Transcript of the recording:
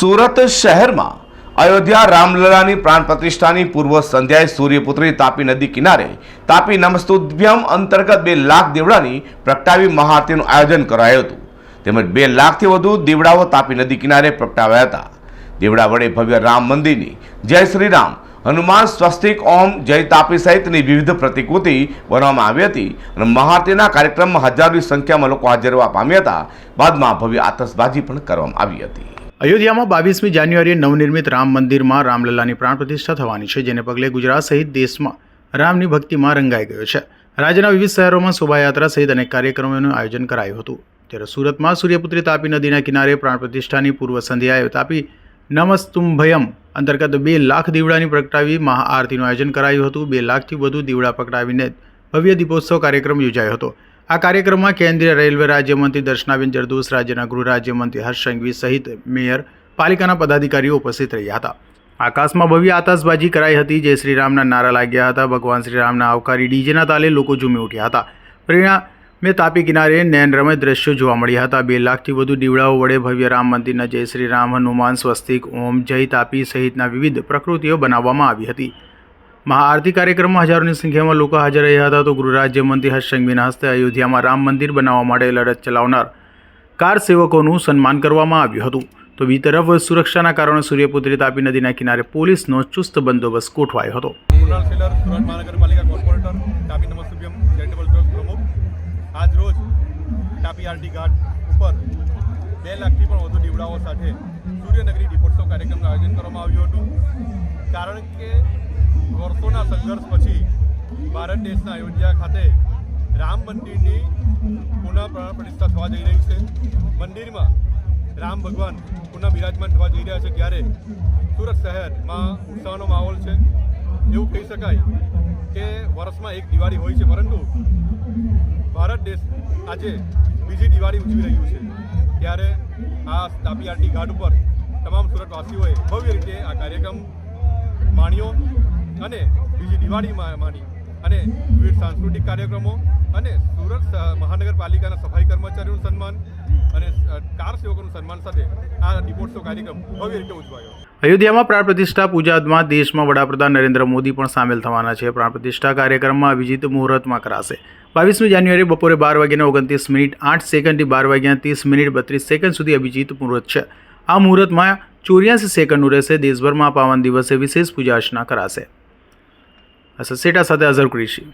સુરત શહેરમાં અયોધ્યા રામલલાની પ્રાણ પ્રતિષ્ઠાની પૂર્વ સંધ્યાએ સૂર્યપુત્રી તાપી નદી કિનારે તાપી નમસ્તુભ્યમ અંતર્ગત બે લાખ દીવડાની પ્રગટાવી મહાઆરતીનું આયોજન કરાયું હતું. તેમજ બે લાખથી વધુ દીવડાઓ તાપી નદી કિનારે પ્રગટાવ્યા હતા. દીવડા વડે ભવ્ય રામ મંદિરની જય શ્રી રામ હનુમાન સ્વસ્તિક ઓમ જય તાપી સહિતની વિવિધ પ્રતિકૃતિ બનાવવામાં આવી હતી અને મહાઆરતીના કાર્યક્રમમાં હજારોની સંખ્યામાં લોકો હાજર પામ્યા હતા. બાદમાં ભવ્ય આતશબાજી પણ કરવામાં આવી હતી. અયોધ્યામાં બાવીસમી જાન્યુઆરીએ નવનિર્મિત રામ મંદિરમાં રામલલ્લાની પ્રાણ પ્રતિષ્ઠા થવાની છે, જેને પગલે ગુજરાત સહિત દેશમાં રામની ભક્તિમાં રંગાઈ ગયો છે. રાજ્યના વિવિધ શહેરોમાં શોભાયાત્રા સહિત અનેક કાર્યક્રમોનું આયોજન કરાયું હતું. ત્યારે સુરતમાં સૂર્યપુત્રી તાપી નદીના કિનારે પ્રાણ પ્રતિષ્ઠાની પૂર્વ સંધ્યાએ તાપી નમસ્તુંભયમ અંતર્ગત બે લાખ દીવડાની પ્રગટાવી મહાઆરતીનું આયોજન કરાયું હતું. બે લાખથી વધુ દીવડા પ્રગટાવીને ભવ્ય દીપોત્સવ કાર્યક્રમ યોજાયો હતો. આ કાર્યક્રમમાં કેન્દ્રીય રેલવે રાજ્યમંત્રી દર્શનાબેન જરદોસ, રાજ્યના ગૃહ રાજ્યમંત્રી હર્ષ સંઘવી સહિત મેયર, પાલિકાના પદાધિકારીઓ ઉપસ્થિત રહ્યા હતા. આકાશમાં ભવ્ય આતશબાજી કરાઈ હતી જય શ્રીરામના નારા લાગ્યા હતા. ભગવાન શ્રી રામના આવકારી ડીજેના તાલે લોકો ઝૂમી ઉઠ્યા હતા. પરિણામે તાપી કિનારે નયનરમય દ્રશ્યો જોવા મળ્યા હતા. બે લાખથી વધુ દીવડાઓ વડે ભવ્ય રામ મંદિરના જય શ્રી રામ, હનુમાન સ્વસ્તિક, ઓમ જય તાપી સહિતના વિવિધ પ્રકૃતિઓ બનાવવામાં આવી હતી. મહાઆરતી કાર્યક્રમમાં હજારોની સંખ્યામાં લોકો હાજર રહ્યા હતા તો ગૃહ રાજ્યમંત્રી હર્ષ સંઘવીના હસ્તે અયોધ્યામાં રામ મંદિર બનાવવા માટે લડત ચલાવનાર કાર સેવકોનું સન્માન કરવામાં આવ્યું હતું. તો બીજી તરફ સુરક્ષાના કારણે સૂર્યપુત્રી તાપી નદીના કિનારે પોલીસનો ચુસ્ત બંદોબસ્ત ગોઠવાયો હતો. બે લાખથી પણ વધુ દીવડાઓ સાથે સૂર્યનગરી દીપોત્સવ કાર્યક્રમનું આયોજન કરવામાં આવ્યું હતું. કારણ કે વર્ષોના સંઘર્ષ પછી ભારત દેશના અયોધ્યા ખાતે રામ મંદિરની પુનઃ પ્રતિષ્ઠા થવા જઈ રહી છે. મંદિરમાં રામ ભગવાન પુનઃ બિરાજમાન થવા જઈ રહ્યા છે ત્યારે સુરત શહેરમાં ઉત્સાહનો માહોલ છે. એવું કહી શકાય કે વર્ષમાં એક દિવાળી હોય છે, પરંતુ ભારત દેશ આજે બીજી દિવાળી ઉજવી રહ્યું છે. ત્યારે આ તાપી ઘાટ ઉપર તમામ સુરતવાસીઓએ ભવ્ય રીતે આ કાર્યક્રમ માણ્યો. અને બીજી દિવાળી માની. અને વિવિધ સાંસ્કૃતિક કાર્યક્રમો અને સુરત મહાનગરપાલિકાના સફાઈ કર્મચારીઓનું સન્માન અને કાર સેવકોનું સન્માન સાથે આ દીપોત્સવ કાર્યક્રમ ભવ્ય રીતે ઉજવાયો. અયોધ્યામાં પ્રાણ પ્રતિષ્ઠા પૂજામાં દેશમાં વડાપ્રધાન નરેન્દ્ર મોદી પણ સામેલ થવાના છે. પ્રાણ પ્રતિષ્ઠા કાર્યક્રમમાં અભિજીત મુહૂર્તમાં કરાશે. બાવીસમી જાન્યુઆરી બપોરે બાર વાગ્યાને ઓગણત્રીસ મિનિટ, આઠ સેકન્ડથી બાર વાગ્યા ત્રીસ મિનિટ, બત્રીસ સેકન્ડ સુધી અભિજીત મુહૂર્ત છે. આ મુહૂર્તમાં ચોર્યાસી સેકન્ડનું રહેશે. દેશભરમાં પાવન દિવસે વિશેષ પૂજા અર્ચના કરાશે. આ સસેટા સાથે અઝર કુરેશી.